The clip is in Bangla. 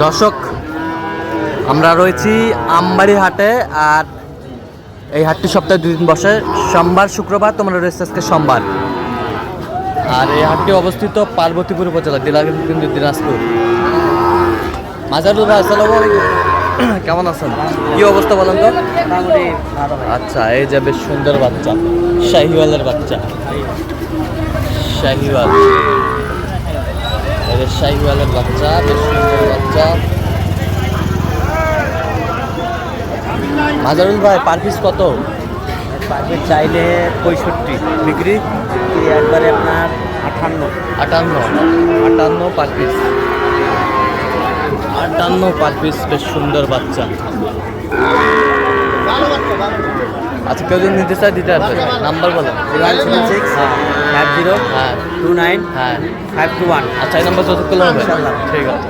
দর্শক, আমরা রয়েছি আমবাড়ি হাটে আর এই হাটটি সপ্তাহে দুই দিন বসে। সোমবার, শুক্রবার, তোমরা রয়েছে আজকে সোমবার। আর এই হাটটি অবস্থিত পার্বতীপুর উপজেলা দিলাগঞ্জ কিন্তু দিনাজপুর। মাজারুল ভাই আলাইকুম। কেমন আছেন? কি অবস্থা বলেন তো? আচ্ছা এই যে বেশ সুন্দর বাচ্চা, শাহিওয়ালের বাচ্চা। শাহিওয়াল। যে শাহিওয়ালের বাচ্চা বেশ সুন্দর বাচ্চা। মাজারুল ভাই পার পিস কত? পারবে চাইলে পঁয়ষট্টি। বিক্রি? একবারে আপনার আঠান্ন? আটান্ন। আটান্ন পার পিস আটান্ন পার পিস বেশ সুন্দর বাচ্চা। আচ্ছা কেউ যদি নিতে চায় দিতে পারবে। নাম্বার বলো। One seven six five zero হ্যাঁ। টু নাইন হ্যাঁ। ফাইভ টু ওয়ান আচ্ছা এই নাম্বার যতক্ষণ হবে ঠিক আছে।